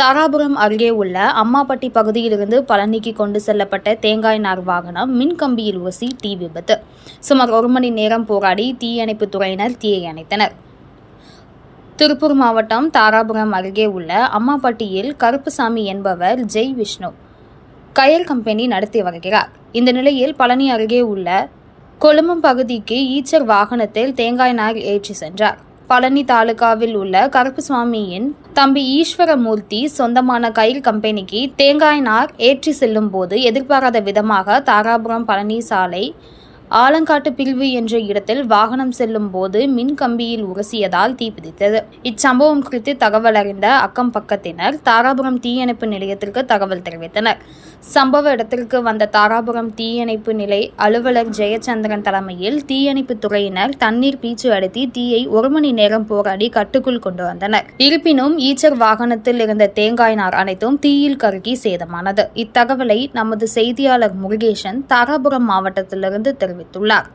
தாராபுரம் அருகே உள்ள அம்மாப்பட்டி பகுதியிலிருந்து பழனிக்கு கொண்டு செல்லப்பட்ட தேங்காய் நார் வாகனம் மின் கம்பியில் தீ விபத்து. சுமார் ஒரு மணி நேரம் போராடி தீயணைப்பு துறையினர் தீயை அணைத்தனர். திருப்பூர் மாவட்டம் தாராபுரம் அருகே உள்ள அம்மாப்பட்டியில் கருப்புசாமி என்பவர் ஜெய் விஷ்ணு கயல் கம்பெனி நடத்தி வருகிறார். இந்த நிலையில் பழனி அருகே உள்ள கொழும்பம் பகுதிக்கு ஈச்சர் வாகனத்தில் தேங்காய் நார் ஏற்றி சென்றார். பழனி தாலுகாவில் உள்ள கருப்புசுவாமியின் தம்பி ஈஸ்வரமூர்த்தி சொந்தமான கயில் கம்பெனிக்கு தேங்காய் நார் ஏற்றி செல்லும் போது எதிர்பாராத விதமாக தாராபுரம் பழனி சாலை ஆலங்காட்டு பிரிவு என்ற இடத்தில் வாகனம் செல்லும் போது மின் கம்பியில் உரசியதால் தீப்பிடித்தது இச்சம்பவம் குறித்து தகவல் அறிந்த அக்கம் பக்கத்தினர் தாராபுரம் தீயணைப்பு நிலையத்திற்கு தகவல் தெரிவித்தனர். சம்பவ இடத்திற்கு வந்த தாராபுரம் தீயணைப்பு நிலை அலுவலர் ஜெயச்சந்திரன் தலைமையில் தீயணைப்பு துறையினர் தண்ணீர் பீச்சு அடர்த்தி தீயை ஒரு மணி நேரம் போராடி கட்டுக்குள் கொண்டு வந்தனர். இருப்பினும் ஈச்சர் வாகனத்தில் இருந்த தேங்காய் நார் அனைத்தும் தீயில் கருகி சேதமானது. இத்தகவலை நமது செய்தியாளர் முருகேசன் தாராபுரம் மாவட்டத்திலிருந்து தெரிவித்துள்ளார்